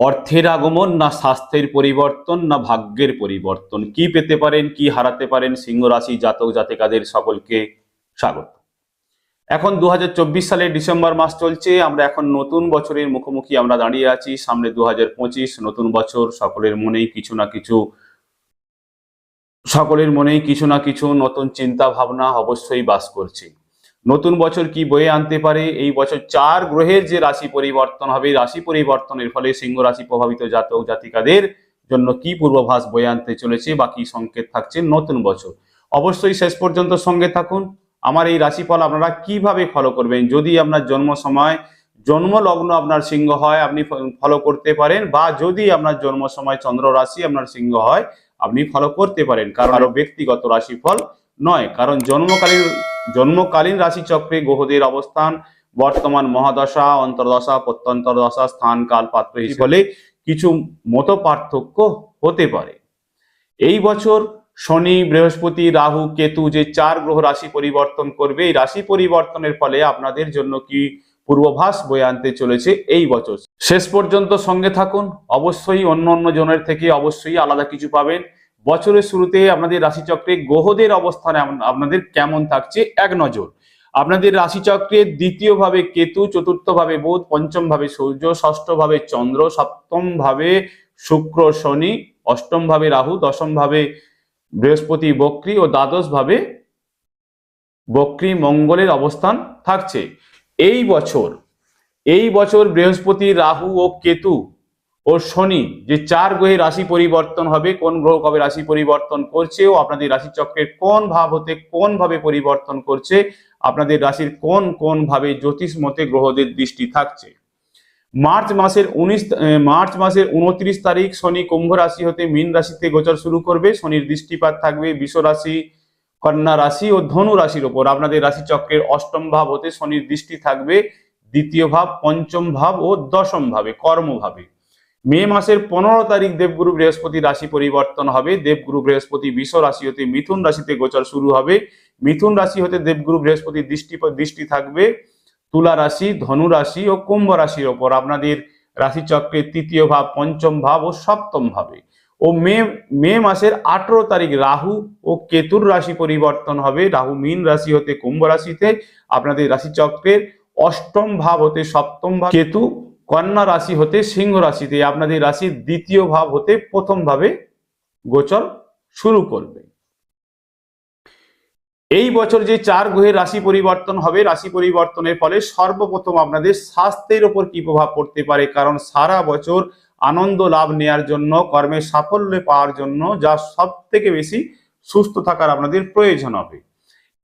অর্থের আগমন না স্বাস্থ্যের পরিবর্তন না ভাগ্যের পরিবর্তন। কি পেতে পারেন, কি হারাতে পারেন সিংহ রাশি জাতক, জাতিকাদের সকলকে স্বাগত। এখন দু হাজার চব্বিশ সালের ডিসেম্বর মাস চলছে, আমরা এখন নতুন বছরের মুখোমুখি আমরা দাঁড়িয়ে আছি, সামনে দু হাজার পঁচিশ, নতুন বছর, সকলের মনেই কিছু না কিছু, সকলের মনেই কিছু না কিছু নতুন চিন্তা ভাবনা অবশ্যই বাস করছে। নতুন বছর কি বয়ে আনতে পারে? এই বছর চার গ্রহের যে রাশি পরিবর্তন হবে, রাশি পরিবর্তনের ফলে সিংহ রাশি প্রভাবিত জাতক জাতিকাদের জন্য কি পূর্বাভাস বয়ে আনতে চলেছে বা কি সংকেত থাকছে নতুন বছর? অবশ্যই শেষ পর্যন্ত সঙ্গে থাকুন। আমার এই রাশিফল আপনারা কীভাবে ফলো করবেন? যদি আপনার জন্ম সময় জন্ম লগ্ন আপনার সিংহ হয়, আপনি ফলো করতে পারেন বা যদি আপনার জন্ম সময় চন্দ্র রাশি আপনার সিংহ হয়, আপনি ফলো করতে পারেন। কারণ আরও ব্যক্তিগত রাশিফল নয়। কারণ জন্মকালীন জন্মকালীন রাশিচক্রে গ্রহদের অবস্থান বর্তমান মহাদশা অন্তর্দশা প্রত্যন্তর দশা স্থান কাল পাত্র হিসেবে কিছু মত পার্থক্য হতে পারে। এই বছর শনি বৃহস্পতি রাহু কেতু যে চার গ্রহ রাশি পরিবর্তন করবে এই রাশি পরিবর্তনের ফলে আপনাদের জন্য কি পূর্বাভাস বয়ে আনতে চলেছে এই বছর। শেষ পর্যন্ত সঙ্গে থাকুন। অবশ্যই অন্য অন্য জনের থেকে অবশ্যই আলাদা কিছু পাবেন। বছরের শুরুতে আপনাদের রাশিচক্রে গ্রহদের অবস্থান আপ- আপনাদের কেমন থাকছে? এক নজর। আপনাদের রাশিচক্রের দ্বিতীয় ভাবে কেতু চতুর্থ ভাবে বুধ পঞ্চম ভাবে সূর্য ষষ্ঠ ভাবে চন্দ্র সপ্তম ভাবে শুক্র, শনি অষ্টম ভাবে রাহু দশম ভাবে বৃহস্পতি, বক্রী ও দ্বাদশ ভাবে বক্রী মঙ্গলের অবস্থান থাকছে। এই বছর এই বছর বৃহস্পতি, রাহু ও কেতু ও শনি, যে চার গ্রহে রাশি পরিবর্তন হবে, কোন গ্রহ কবে রাশি পরিবর্তন করছে ও আপনাদের রাশি চক্রের কোন ভাব হতে কোন ভাবে পরিবর্তন করছে, আপনাদের রাশির কোন কোন ভাবে জ্যোতিষ মতে গ্রহদের দৃষ্টি থাকছে। মার্চ মাসের উনিশ মার্চ মাসের উনত্রিশ তারিখ, শনি কুম্ভ রাশি হতে মীন রাশিতে গোচর শুরু করবে, শনির দৃষ্টিপাত থাকবে বিষ রাশি, কন্যা রাশি ও ধনু রাশির ওপর আপনাদের রাশি চক্রের অষ্টম ভাব হতে শনির দৃষ্টি থাকবে, দ্বিতীয় ভাব, পঞ্চম ভাব ও দশম ভাবে কর্মভাবে মে মাসের পনেরো তারিখ দেবগুরু বৃহস্পতি রাশি পরিবর্তন হবে। দেবগুরু বৃহস্পতি বিশ্ব রাশি হতে মিথুন রাশিতে গোচর শুরু হবে। মিথুন রাশি হতে দেবগুরু বৃহস্পতি দৃষ্টি দৃষ্টি থাকবে। তুলা রাশি, ধনু রাশি ও কুম্ভ রাশির ওপর। আপনাদের রাশিচক্রের তৃতীয় ভাব, পঞ্চম ভাব ও সপ্তম ভাবে। ও মে মে মাসের আঠেরো তারিখ রাহু ও কেতুর রাশি পরিবর্তন হবে। রাহু মীন রাশি হতে কুম্ভ রাশিতে। আপনাদের রাশিচক্রের অষ্টম ভাব হতে সপ্তম ভাব। কেতু কন্যা রাশি হতে সিংহ রাশিতে আপনাদের রাশির দ্বিতীয় ভাব হতে প্রথম ভাবে গোচর শুরু করবে। এই বছর যে চার গ্রহের রাশি পরিবর্তন হবে, রাশি পরিবর্তনের ফলে সর্বপ্রথম আপনাদের স্বাস্থ্যের ওপর কি প্রভাব পড়তে পারে? কারণ সারা বছর আনন্দ লাভ নেয়ার জন্য কর্মে সাফল্য পাওয়ার জন্য যা সব থেকে বেশি সুস্থ থাকার আপনাদের প্রয়োজন হবে।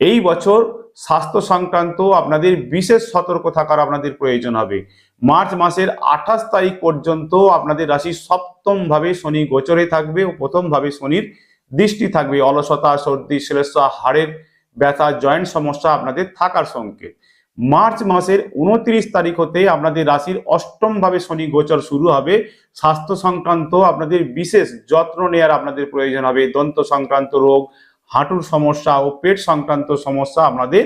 এই বছর স্বাস্থ্য সংক্রান্ত আপনাদের বিশেষ সতর্ক থাকার আপনাদের প্রয়োজন হবে। মার্চ মাসের আঠাশ তারিখ পর্যন্ত আপনাদের রাশি সপ্তম ভাবে শনি গোচরে থাকবে ও প্রথম ভাবে শনির দৃষ্টি থাকবে। অলসতা, সর্দি শ্লেষা হাড়ের ব্যথা, জয়েন্ট সমস্যা আপনাদের থাকার সংকেত। মার্চ মাসের উনত্রিশ তারিখ হতে আপনাদের রাশির অষ্টম ভাবে শনি গোচর শুরু হবে। স্বাস্থ্য সংক্রান্ত আপনাদের বিশেষ যত্ন নেওয়ার আপনাদের প্রয়োজন হবে। দন্ত সংক্রান্ত রোগ, হাঁটুর সমস্যা ও পেট সংক্রান্ত সমস্যা আপনাদের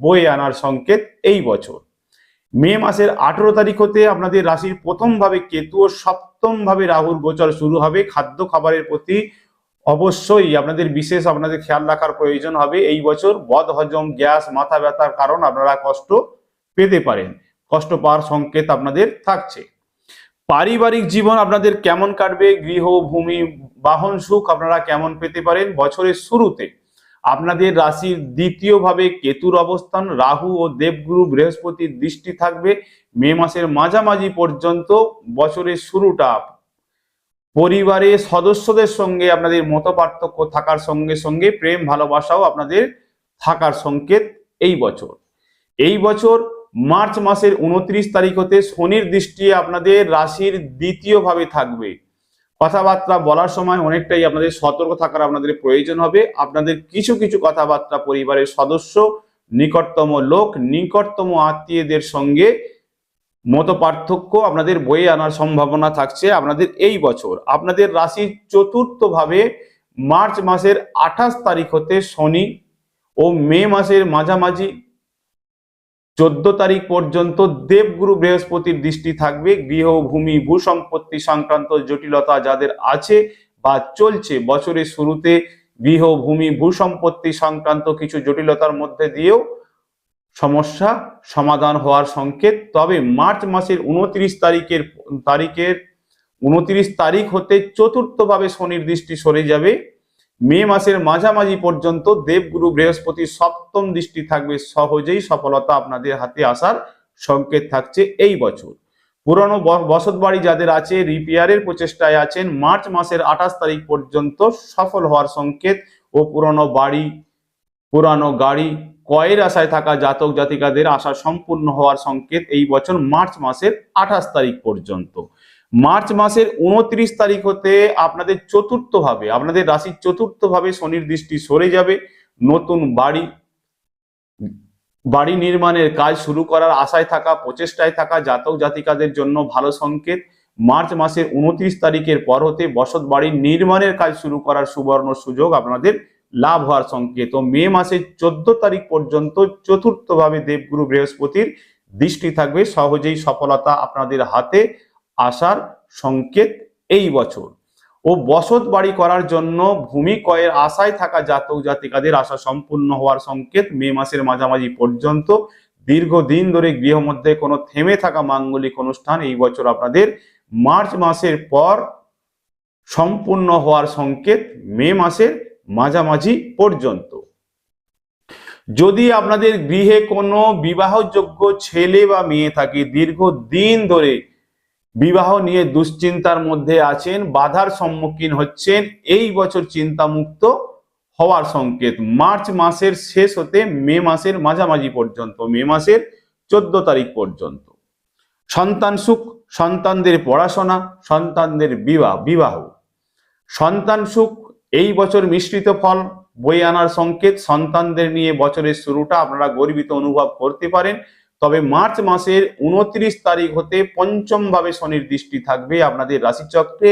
বয়ে আনার সংকেত এই বছর। মে মাসের আঠেরো তারিখ হতে আপনাদের রাশির প্রথম ভাবে কেতু ও সপ্তম ভাবে রাহুর গোচর শুরু হবে। খাদ্য খাবারের প্রতি অবশ্যই আপনাদের বিশেষ আপনাদের খেয়াল রাখার প্রয়োজন হবে। এই বছর বদ হজম, গ্যাস, মাথা ব্যথার কারণ আপনারা কষ্ট পেতে পারেন। কষ্ট পাওয়ার সংকেত আপনাদের থাকছে। পারিবারিক জীবন আপনাদের কেমন কাটবে? গৃহ, ভূমি, বাহন সুখ আপনারা কেমন পেতে পারেন? বছরের শুরুতে আপনাদের রাশির দ্বিতীয় ভাবে কেতুর অবস্থান, রাহু ও দেবগুরু বৃহস্পতির দৃষ্টি থাকবে মে মাসের মাঝামাঝি পর্যন্ত বছরের শুরুটা। পরিবারের সদস্যদের সঙ্গে আপনাদের মত পার্থক্য থাকার সঙ্গে সঙ্গে প্রেম, ভালোবাসাও আপনাদের থাকার সংকেত এই বছর। এই বছর মার্চ মাসের উনত্রিশ তারিখ হতে শনির দৃষ্টি আপনাদের রাশির দ্বিতীয় ভাবে থাকবে। কথাবার্তা বলার সময় অনেকটাই আপনাদের সতর্ক থাকার আপনাদের প্রয়োজন হবে। আপনাদের কিছু কিছু কথাবার্তা পরিবারের সদস্য, নিকটতম লোক, নিকটতম আত্মীয়দের সঙ্গে মত পার্থক্য আপনাদের বয়ে আনার সম্ভাবনা থাকছে আপনাদের এই বছর। আপনাদের রাশির চতুর্থ ভাবে মার্চ মাসের আঠাশ তারিখ হতে শনি ও মে মাসের মাঝামাঝি চোদ্দ তারিখ পর্যন্ত দেবগুরু বৃহস্পতির দৃষ্টি থাকবে, গৃহ, ভূমি ভূ সম্পত্তি সংক্রান্ত জটিলতা যাদের আছে বা চলছে বছরের শুরুতে, গৃহ, ভূমি ভূ সম্পত্তি সংক্রান্ত কিছু জটিলতার মধ্যে দিয়েও সমস্যা সমাধান হওয়ার সংকেত। তবে মার্চ মাসের উনত্রিশ তারিখের তারিখের, উনত্রিশ তারিখ হতে চতুর্থভাবে শনির দৃষ্টি সরে যাবে। মে মাসের মাঝামাঝি পর্যন্ত দেবগুরু বৃহস্পতির সপ্তম দৃষ্টি থাকবে সহজেই, সফলতা আপনাদের হাতে আসার সংকেত থাকছে এই বছর। পুরনো বসত বাড়ি যাদের আছে, রিপেয়ারের প্রচেষ্টায় আছেন, মার্চ মাসের আঠাশ তারিখ পর্যন্ত সফল হওয়ার সংকেত ও পুরনো বাড়ি, পুরানো গাড়ি, কয়ের আশায় থাকা জাতক জাতিকাদের আশা সম্পূর্ণ হওয়ার সংকেত এই বছর মার্চ মাসের আঠাশ তারিখ পর্যন্ত। মার্চ মাসের উনত্রিশ তারিখ হতে আপনাদের চতুর্থ ভাবে আপনাদের রাশির চতুর্থ ভাবে শনির দৃষ্টি সরে যাবে। নতুন বাড়ি বাড়ি নির্মাণের কাজ শুরু করার আশায় থাকা, প্রচেষ্টায় থাকা জাতক জাতিকাদের জন্য ভালো সংকেত। মার্চ মাসের উনত্রিশ তারিখের পর হতে বসত বাড়ি নির্মাণের কাজ শুরু করার সুবর্ণ সুযোগ আপনাদের লাভ হওয়ার সংকেত। ও মে মাসের চোদ্দ তারিখ পর্যন্ত চতুর্থভাবে দেবগুরু বৃহস্পতির দৃষ্টি থাকবে। সহজেই সফলতা আপনাদের হাতে আসার সংকেত এই বছর। ও বসত বাড়ি করার জন্য ভূমি ক্রয়ের আশায় থাকা জাতক জাতিকাদের আশা সম্পূর্ণ হওয়ার সংকেত মে মাসের মাঝামাঝি পর্যন্ত। দীর্ঘদিন ধরে গৃহ মধ্যে কোনো থেমে থাকা মাঙ্গলিক অনুষ্ঠান এই বছর আপনাদের মার্চ মাসের পর সম্পূর্ণ হওয়ার সংকেত মে মাসের মাঝামাঝি পর্যন্ত। যদি আপনাদের গৃহে কোনো বিবাহযোগ্য ছেলে বা মেয়ে থাকে, দীর্ঘদিন ধরে বিবাহ নিয়ে দুশ্চিন্তার মধ্যে আছেন, বাধার সম্মুখীন হচ্ছেন, এই বছর চিন্তামুক্ত হওয়ার সংকেত। মার্চ মাসের শেষ হতে মে মাসের মাঝামাঝি পর্যন্ত, মে মাসের চোদ্দ তারিখ পর্যন্ত। সন্তান সুখ, সন্তানদের পড়াশোনা, সন্তানদের বিবাহ বিবাহ। সন্তান সুখ, এই বছর মিশ্রিত ফল বই আনার সংকেত। সন্তানদের নিয়ে বছরের শুরুটা আপনারা গর্বিত অনুভব করতে পারেন। তবে মার্চ মাসের উনত্রিশ তারিখ হতে পঞ্চম ভাবে শনির দৃষ্টি থাকবে আপনাদের রাশিচক্রে।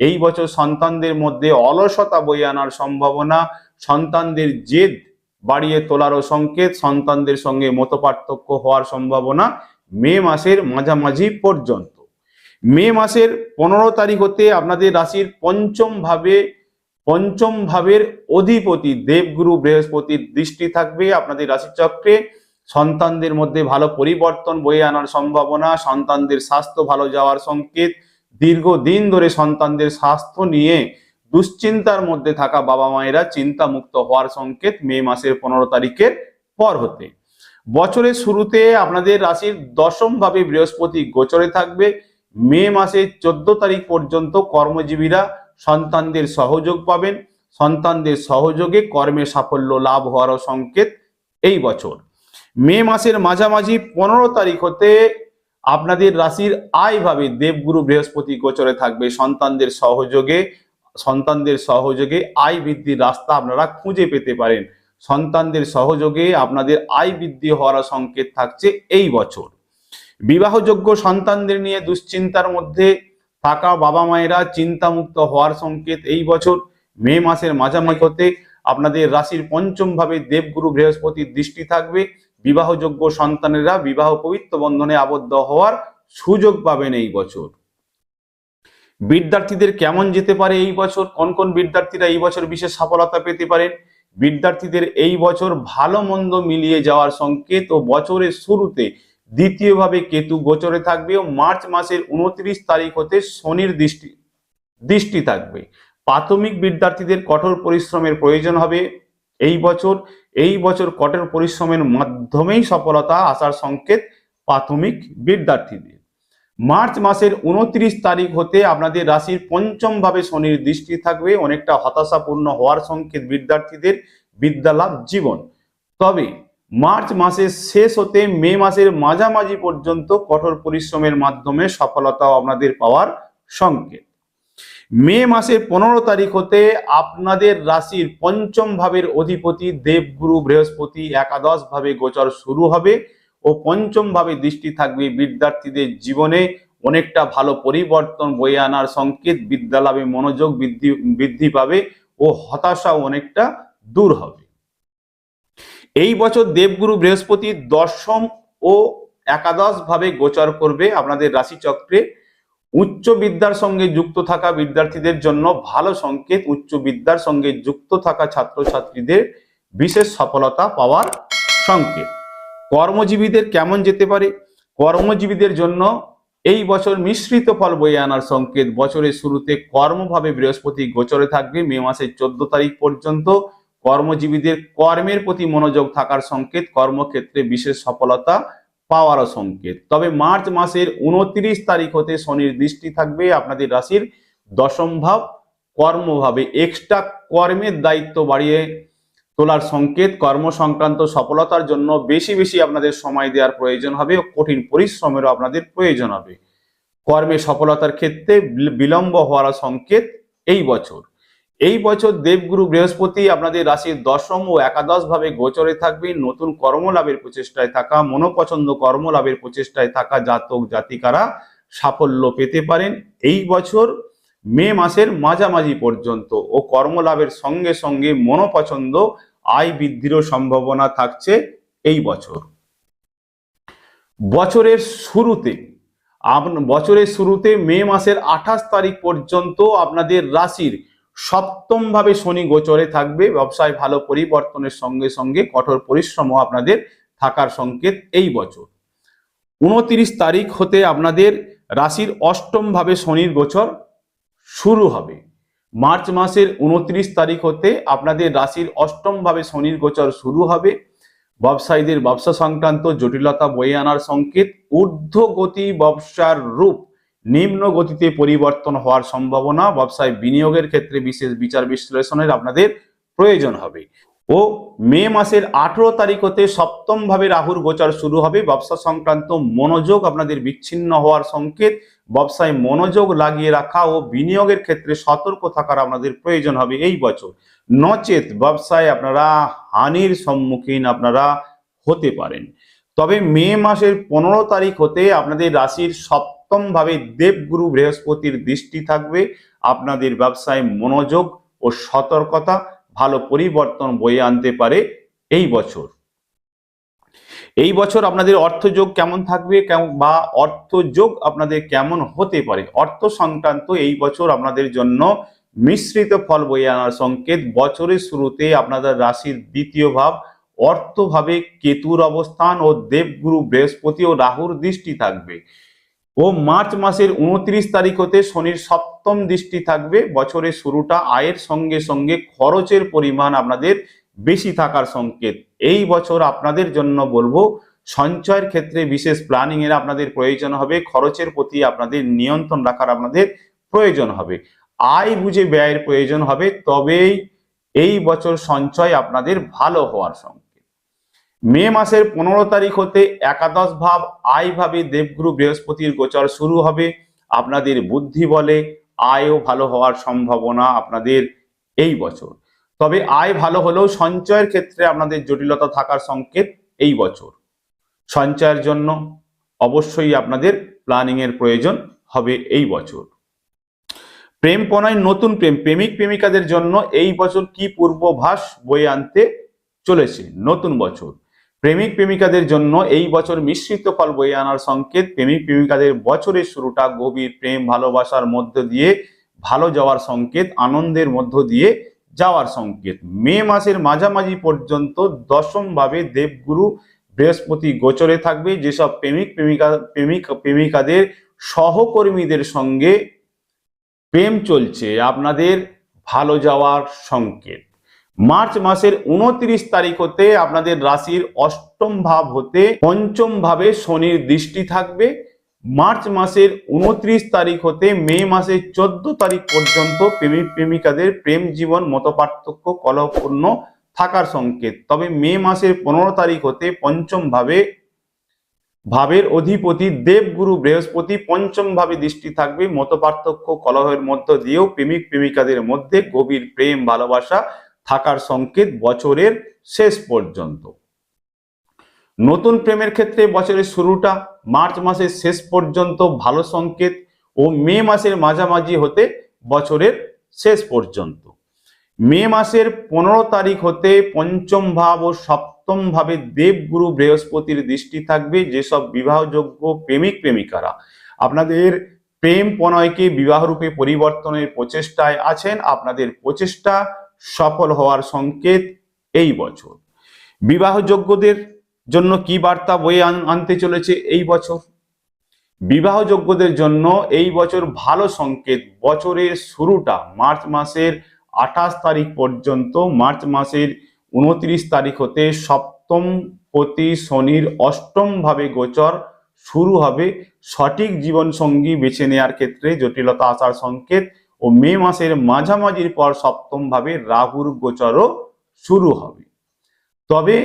এই বছর সন্তানদের মধ্যে অলসতা বই আনার সম্ভাবনা, সন্তানদের জেদ বাড়িয়ে তোলারও সংকেত, সন্তানদের সঙ্গে মতপার্থক্য হওয়ার সম্ভাবনা মে মাসের মাঝামাঝি পর্যন্ত। মে মাসের পনেরো তারিখ হতে আপনাদের রাশির পঞ্চম ভাবে পঞ্চম ভাবের অধিপতি দেবগুরু বৃহস্পতির দৃষ্টি থাকবে আপনাদের রাশিচক্রে। সন্তানদের মধ্যে ভালো পরিবর্তন বয়ে আনার সম্ভাবনা, সন্তানদের স্বাস্থ্য ভালো যাওয়ার সংকেত, দীর্ঘদিন ধরে সন্তানদের স্বাস্থ্য নিয়ে দুশ্চিন্তার মধ্যে থাকা বাবা মায়েরা চিন্তামুক্ত হওয়ার সংকেত মে মাসের পনেরো তারিখের পর হতে। বছরের শুরুতে আপনাদের রাশির দশম ভাবে বৃহস্পতি গোচরে থাকবে। মে মাসের চোদ্দ তারিখ পর্যন্ত কর্মজীবীরা সন্তানদের সহযোগ পাবেন। সন্তানদের সহযোগে কর্মে সাফল্য লাভ হওয়ারও সংকেত এই বছর। মে মাসের মাঝামাঝি পনেরো তারিখ হতে আপনাদের রাশির আয় ভাবে দেবগুরু বৃহস্পতি গোচরে থাকবে। সন্তানদের সহযোগে সন্তানদের সহযোগে আয় বৃদ্ধির রাস্তা আপনারা খুঁজে পেতে পারেন। সন্তানদের সহযোগে আপনাদের আয় বৃদ্ধি হওয়ার সংকেত থাকছে এই বছর। বিবাহযোগ্য সন্তানদের নিয়ে দুশ্চিন্তার মধ্যে থাকা বাবা মায়েরা চিন্তামুক্ত হওয়ার সংকেত এই বছর। মে মাসের মাঝামাঝি হতে আপনাদের রাশির পঞ্চম ভাবে দেবগুরু বৃহস্পতির দৃষ্টি থাকবে। বিবাহযোগ্য সন্তানেরা বিবাহ পবিত্র বন্ধনে আবদ্ধ হওয়ার সুযোগ পাবেন এই বছর। বিদ্যার্থীদের কেমন যেতে পারে এই বছর? কোন কোন বিদ্যার্থীরা এই বছর বিশেষ সফলতা পেতে পারেন? বিদ্যার্থীদের এই বছর ভালো মন্দ মিলিয়ে যাওয়ার সংকেত ও বছরের শুরুতে দ্বিতীয়ভাবে কেতু গোচরে থাকবে ও মার্চ মাসের উনত্রিশ তারিখ হতে শনির দৃষ্টি দৃষ্টি থাকবে। প্রাথমিক বিদ্যার্থীদের কঠোর পরিশ্রমের প্রয়োজন হবে। এই বছর এই বছর কঠোর পরিশ্রমের মাধ্যমেই সফলতা আসার সংকেত, প্রাথমিক বিদ্যার্থীদের। মার্চ মাসের উনত্রিশ তারিখ হতে আপনাদের রাশির পঞ্চম ভাবে শনির দৃষ্টি থাকবে, অনেকটা হতাশাপূর্ণ হওয়ার সংকেত বিদ্যার্থীদের বিদ্যালাভ জীবন। তবে মার্চ মাসের শেষ হতে মে মাসের মাঝামাঝি পর্যন্ত কঠোর পরিশ্রমের মাধ্যমে সফলতাও আপনাদের পাওয়ার সংকেত। মে মাসের পনেরো তারিখ হতে আপনাদের রাশির পঞ্চম ভাবের অধিপতি দেবগুরু বৃহস্পতি একাদশ ভাবে গোচর শুরু হবে ও পঞ্চম ভাবে দৃষ্টি থাকবে বিদ্যার্থীদের জীবনে অনেকটা ভালো পরিবর্তন বয়ে আনার সংকেত, বিদ্যালাভে মনোযোগ বৃদ্ধি বৃদ্ধি পাবে ও হতাশাও অনেকটা দূর হবে। এই বছর দেবগুরু বৃহস্পতির দশম ও একাদশ ভাবে গোচর করবে আপনাদের রাশিচক্রে। উচ্চ বিদ্যার সঙ্গে যুক্ত থাকা বিদ্যার্থীদের জন্য ভালো সংকেত উচ্চ বিদ্যার সঙ্গে যুক্ত থাকা ছাত্রছাত্রীদের বিশেষ সফলতা পাওয়ার সংকেত। কর্মজীবীদের কেমন যেতে পারে? কর্মজীবীদের জন্য এই বছর মিশ্রিত ফল বয়ে আনার সংকেত। বছরের শুরুতে কর্মভাবে বৃহস্পতি গোচরে থাকবে। মে মাসের চোদ্দ তারিখ পর্যন্ত কর্মজীবীদের কর্মের প্রতি মনোযোগ থাকার সংকেত। কর্মক্ষেত্রে বিশেষ সফলতা পাওয়ারও সংকেত। তবে মার্চ মাসের উনত্রিশ তারিখ হতে শনির দৃষ্টি থাকবে আপনাদের রাশির দশম ভাব। কর্মভাবে এক্সট্রা কর্মের দায়িত্ব বাড়িয়ে তোলার সংকেত। কর্ম সংক্রান্ত সফলতার জন্য বেশি বেশি আপনাদের সময় দেওয়ার প্রয়োজন হবে ও কঠিন পরিশ্রমেরও আপনাদের প্রয়োজন হবে। কর্মে সফলতার ক্ষেত্রে বিল- বিলম্ব হওয়ার সংকেত এই বছর। এই বছর দেবগুরু বৃহস্পতি আপনাদের রাশির দশম ও একাদশ ভাবে গোচরে থাকবে নতুন কর্মলাভের প্রচেষ্টায় থাকা, মনোপছন্দ কর্মলাভের প্রচেষ্টায় থাকা জাতক, জাতিকারা সাফল্য পেতে পারেন। এই বছর মে মাসের মাঝামাঝি পর্যন্ত ও কর্মলাভের সঙ্গে সঙ্গে মনোপছন্দ আয় বৃদ্ধিরও সম্ভাবনা থাকছে এই বছর। বছরের শুরুতে বছরের শুরুতে মে মাসের আঠাশ তারিখ পর্যন্ত আপনাদের রাশির সপ্তম ভাবে শনি গোচরে থাকবে, ব্যবসায় ভালো পরিবর্তনের সঙ্গে সঙ্গে কঠোর পরিশ্রমও আপনাদের থাকার সংকেত এই বছর। উনত্রিশ তারিখ হতে আপনাদের রাশির অষ্টম ভাবে শনির গোচর শুরু হবে। মার্চ মাসের উনত্রিশ তারিখ হতে আপনাদের রাশির অষ্টম ভাবে শনির গোচর শুরু হবে। ব্যবসায়ীদের ব্যবসা সংক্রান্ত জটিলতা বয়ে আনার সংকেত ঊর্ধ্ব গতি ব্যবসার রূপ নিম্ন গতিতে পরিবর্তন হওয়ার সম্ভাবনা ব্যবসায় বিনিয়োগের ক্ষেত্রে বিশেষ বিচার বিশ্লেষণের আপনাদের প্রয়োজন হবে। ও মে মাসের আঠেরো তারিখ হতে সপ্তম ভাবে রাহুর গোচর শুরু হবে। ব্যবসা সংক্রান্ত মনোযোগ আপনাদের বিচ্ছিন্ন হওয়ার সংকেত, ব্যবসায় মনোযোগ লাগিয়ে রাখা ও বিনিয়োগের ক্ষেত্রে সতর্ক থাকার আপনাদের প্রয়োজন হবে এই বছর। নচেত ব্যবসায় আপনারা হানির সম্মুখীন আপনারা হতে পারেন। তবে মে মাসের পনেরো তারিখ হতে আপনাদের রাশির সপ্তম ভাবে দেবগুরু বৃহস্পতির দৃষ্টি থাকবে, আপনাদের ব্যবসায় মনোযোগ ও সতর্কতা ভালো পরিবর্তন বয়ে আনতে পারে এই বছর। এই বছর আপনাদের অর্থযোগ কেমন থাকবে বা অর্থযোগ আপনাদের কেমন হতে পারে? অর্থ সংক্রান্ত এই বছর আপনাদের জন্য মিশ্রিত ফল বয়ে আনার সংকেত। বছরের শুরুতে আপনাদের রাশির দ্বিতীয় ভাব অর্থভাবে কেতুর অবস্থান ও দেবগুরু বৃহস্পতি ও রাহুর দৃষ্টি থাকবে। ও মার্চ মাসের উনত্রিশ তারিখ হতে শনির সপ্তম দৃষ্টি থাকবে। বছরের শুরুটা আয়ের সঙ্গে সঙ্গে খরচের পরিমাণ আপনাদের বেশি থাকার সংকেত। এই বছর আপনাদের জন্য বলব, সঞ্চয়ের ক্ষেত্রে বিশেষ প্ল্যানিং এর আপনাদের প্রয়োজন হবে। খরচের প্রতি আপনাদের নিয়ন্ত্রণ রাখার আপনাদের প্রয়োজন হবে। আয় বুঝে ব্যয়ের প্রয়োজন হবে। তবেই এই বছর সঞ্চয় আপনাদের ভালো হওয়ার সংকেত মে মাসের পনেরো তারিখ হতে একাদশ ভাব, আয় ভাবে দেবগুরু বৃহস্পতির গোচর শুরু হবে। আপনাদের বুদ্ধি বলে আয়ও ভালো হওয়ার সম্ভাবনা আপনাদের এই বছর। তবে আয় ভালো হলেও সঞ্চয়ের ক্ষেত্রে আপনাদের জটিলতা থাকার সংকেত এই বছর। সঞ্চয়ের জন্য অবশ্যই আপনাদের প্ল্যানিং এর প্রয়োজন হবে এই বছর। প্রেম পনায় নতুন প্রেম, প্রেমিক, প্রেমিকাদের জন্য এই বছর কি পূর্বভাস বয়ে আনতে চলেছে? নতুন বছর। প্রেমিক প্রেমিকাদের জন্য এই বছর মিশ্রিত ফল বয়ে আনার সংকেত। প্রেমিক প্রেমিকাদের বছরের শুরুটা গভীর প্রেম, ভালোবাসার মধ্য দিয়ে, ভালো যাওয়ার সংকেত, আনন্দের মধ্য দিয়ে যাওয়ার সংকেত। মে মাসের মাঝামাঝি পর্যন্ত দশম ভাবে দেবগুরু বৃহস্পতি গোচরে থাকবে। যেসব প্রেমিক প্রেমিকা, প্রেমিক প্রেমিকাদের সহকর্মীদের সঙ্গে প্রেম চলছে, আপনাদের ভালো যাওয়ার সংকেত। মার্চ মাসের উনত্রিশ তারিখ হতে আপনাদের রাশির অষ্টম ভাব হতে পঞ্চম ভাবে শনির দৃষ্টি থাকবে। মার্চ মাসের উনত্রিশ তারিখ হতে মে মাসের চোদ্দ তারিখ পর্যন্ত প্রেমিক প্রেমিকাদের প্রেম জীবন মতপার্থক্য কলহপূর্ণ থাকার সংকেত। তবে মে মাসের পনেরো তারিখ হতে পঞ্চম ভাবে ভাবের অধিপতি দেবগুরু বৃহস্পতি পঞ্চম ভাবে দৃষ্টি থাকবে। মতপার্থক্য কলহের মধ্য দিয়েও প্রেমিক প্রেমিকাদের মধ্যে গভীর প্রেম, ভালোবাসা থাকার সংকেত বছরের শেষ পর্যন্ত। নতুন প্রেমের ক্ষেত্রে বছরের শুরুটা মার্চ মাসের শেষ পর্যন্ত ভালো সংকেত ও মে মাসের মাঝামাঝি হতে বছরের শেষ পর্যন্ত। মে মাসের পনেরো তারিখ হতে পঞ্চম ভাব ও সপ্তম ভাবে দেবগুরু বৃহস্পতির দৃষ্টি থাকবে যেসব বিবাহযোগ্য প্রেমিক প্রেমিকারা। আপনাদের প্রেম প্রণয়কে বিবাহরূপে পরিবর্তনের প্রচেষ্টায় আছেন, আপনাদের প্রচেষ্টা সফল হওয়ার সংকেত এই বছর। বিবাহযোগ্যদের জন্য কি বার্তা বয়ে আনতে চলেছে এই বছর? বিবাহযোগ্যদের জন্য এই বছর ভালো সংকেত। বছরের শুরুটা মার্চ মাসের আঠাশ তারিখ পর্যন্ত, মার্চ মাসের উনত্রিশ তারিখ হতে সপ্তম প্রতি শনির অষ্টম ভাবে গোচর শুরু হবে। সঠিক জীবনসঙ্গী বেছে নেওয়ার ক্ষেত্রে জটিলতা আসার সংকেত ও মে মাসের মাঝামাঝির পর সপ্তম ভাবে রাহুর গোচরও শুরু হবে। তবে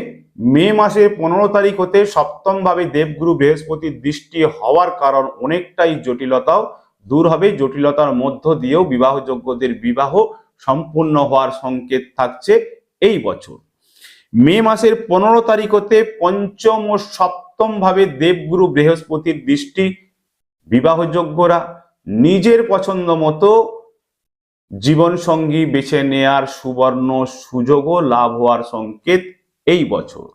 মে মাসের পনেরো তারিখ হতে সপ্তম ভাবে দেবগুরু বৃহস্পতির দৃষ্টি হওয়ার কারণ অনেকটাই জটিলতাও দূর হবে। জটিলতার মধ্য দিয়েও বিবাহযোগ্যদের বিবাহ সম্পূর্ণ হওয়ার সংকেত থাকছে এই বছর। মে মাসের পনেরো তারিখ হতে পঞ্চম ও সপ্তম ভাবে দেবগুরু বৃহস্পতির দৃষ্টি বিবাহযোগ্যরা নিজের পছন্দ মতো জীবনসঙ্গী বেছে নেয়ার সুবর্ণ সুযোগও লাভ হওয়ার সংকেত এই বছর।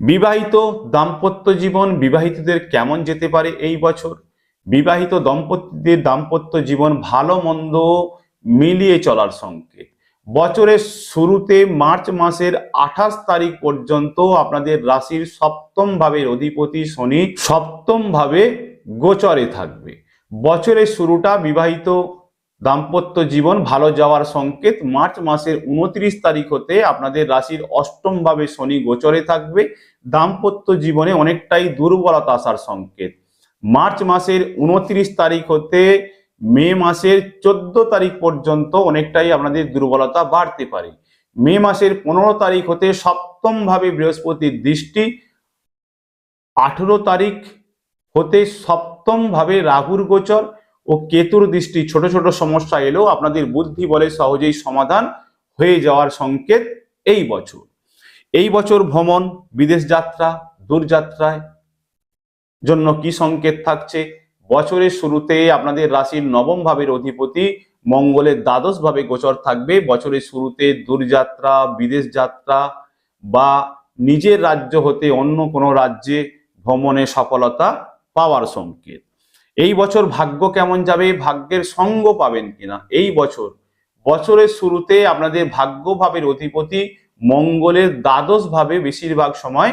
বিবাহিত দাম্পত্য জীবন বিবাহিতদের কেমন যেতে পারে এই বছর? বিবাহিত দম্পতিদের দাম্পত্য জীবন ভালো মন্দ মিলিয়ে চলার সংকেত। বছরের শুরুতে মার্চ মাসের আঠাশ তারিখ পর্যন্ত আপনাদের রাশির সপ্তম ভাবের অধিপতি শনি সপ্তম ভাবে গোচরে থাকবে। বছরের শুরুটা বিবাহিত দাম্পত্য জীবন ভালো যাওয়ার সংকেত মার্চ মাসের উনত্রিশ তারিখ হতে আপনাদের রাশির অষ্টম ভাবে শনি গোচরে থাকবে। দাম্পত্য জীবনে অনেকটাই দুর্বলতা আসার সংকেত। মার্চ মাসের উনত্রিশ তারিখ হতে মে মাসের চোদ্দ তারিখ পর্যন্ত অনেকটাই আপনাদের দুর্বলতা বাড়তে পারে। মে মাসের পনেরো তারিখ হতে সপ্তম ভাবে বৃহস্পতির দৃষ্টি। আঠেরো তারিখ হতে সপ্তম ভাবে রাহুর গোচর। ও কেতুর দৃষ্টি, ছোট ছোট সমস্যা এলেও আপনাদের বুদ্ধি বলে সহজেই সমাধান হয়ে যাওয়ার সংকেত এই বছর। এই বছর ভ্রমণ, বিদেশ যাত্রা দূরযাত্রায় জন্য কি সংকেত থাকছে? বছরের শুরুতে আপনাদের রাশির নবম ভাবের অধিপতি মঙ্গলের দ্বাদশ ভাবে গোচর থাকবে। বছরের শুরুতে দূরযাত্রা বিদেশ যাত্রা বা নিজের রাজ্য হতে অন্য কোনো রাজ্যে ভ্রমণে সফলতা পাওয়ার সংকেত। এই বছর ভাগ্য কেমন যাবে? ভাগ্যের সঙ্গ পাবেন কিনা? এই বছর, বছরের শুরুতে আপনাদের ভাগ্য ভাবের অধিপতি মঙ্গলের দ্বাদশ ভাবে বেশিরভাগ সময়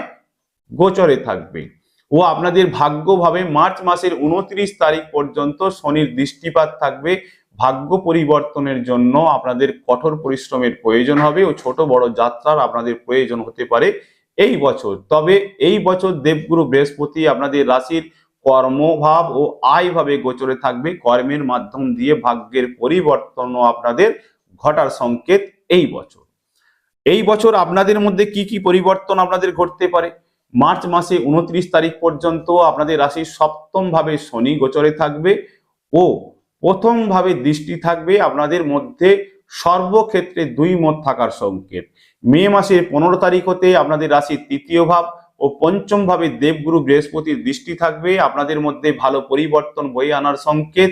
গোচরে থাকবে। ও আপনাদের ভাগ্যভাবে মার্চ মাসের উনত্রিশ তারিখ পর্যন্ত শনির দৃষ্টিপাত থাকবে। ভাগ্য পরিবর্তনের জন্য আপনাদের কঠোর পরিশ্রমের প্রয়োজন হবে ও ছোট বড় যাত্রার আপনাদের প্রয়োজন হতে পারে এই বছর। তবে এই বছর দেবগুরু বৃহস্পতি আপনাদের রাশির কর্মভাব ও আয় ভাবে গোচরে থাকবে। কর্মের মাধ্যম দিয়ে ভাগ্যের পরিবর্তনও আপনাদের ঘটার সংকেত এই বছর। এই বছর আপনাদের মধ্যে কি কি পরিবর্তন আপনাদের ঘটতে পারে? মার্চ মাসে উনত্রিশ তারিখ পর্যন্ত আপনাদের রাশির সপ্তম ভাবে শনি গোচরে থাকবে ও প্রথম ভাবে দৃষ্টি থাকবে আপনাদের মধ্যে সর্বক্ষেত্রে দুই মত থাকার সংকেত। মে মাসের পনেরো তারিখ হতে আপনাদের রাশির তৃতীয় ভাব ও পঞ্চম ভাবে দেবগুরু বৃহস্পতির দৃষ্টি থাকবে। আপনাদের মধ্যে ভালো পরিবর্তন বয়ে আনার সংকেত।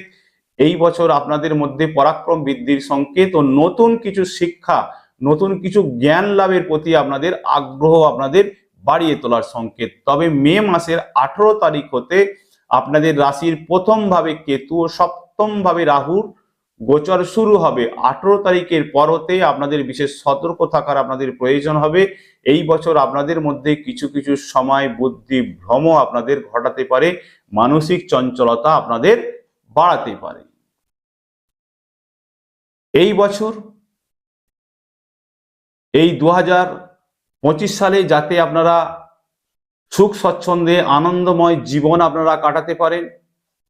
এই বছর আপনাদের মধ্যে পরাক্রম বৃদ্ধির সংকেত ও নতুন কিছু শিক্ষা, নতুন কিছু জ্ঞান লাভের প্রতি আপনাদের আগ্রহ আপনাদের বাড়িয়ে তোলার সংকেত। তবে মে মাসের আঠারো তারিখ হতে আপনাদের রাশির প্রথম ভাবে কেতু ও সপ্তম ভাবে রাহুর গোচর শুরু হবে। আঠারো তারিখের পর হতে আপনাদের বিশেষ সতর্ক থাকার আপনাদের প্রয়োজন হবে। এই বছর আপনাদের মধ্যে কিছু কিছু সময় বুদ্ধি ভ্রম আপনাদের ঘটাতে পারে। মানসিক চঞ্চলতা আপনাদের বাড়াতে পারে। এই বছর এই দু হাজার পঁচিশ সালে যাতে আপনারা সুখ স্বচ্ছন্দে আনন্দময় জীবন আপনারা কাটাতে পারেন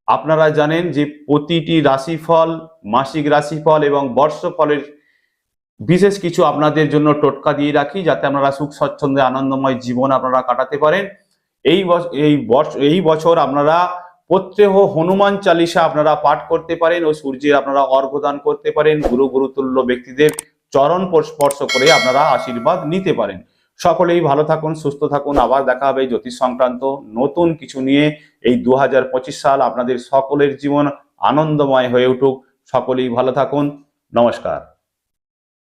আপনারা জানেন যে প্রতিটি রাশিফল, মাসিক রাশিফল এবং বর্ষফলের বিশেষ কিছু আপনাদের জন্য টোটকা দিয়ে রাখি, যাতে আপনারা সুখ স্বচ্ছন্দে আনন্দময় জীবন আপনারা কাটাতে পারেন। এই এই বর্ষ, এই বছর আপনারা প্রত্যেহ হনুমান চালিসা আপনারা পাঠ করতে পারেন ও সূর্যের আপনারা অর্ঘদান করতে পারেন। গুরু গুরুতুল্য ব্যক্তিদের চরণ স্পর্শ করে আপনারা আশীর্বাদ নিতে পারেন। সকলেই ভালো থাকুন, সুস্থ থাকুন। আবার দেখা হবে জ্যোতিষ সংক্রান্ত নতুন কিছু নিয়ে। এই দু হাজার পঁচিশ সাল আপনাদের সকলের জীবন আনন্দময় হয়ে উঠুক। সকলেই ভালো থাকুন। নমস্কার।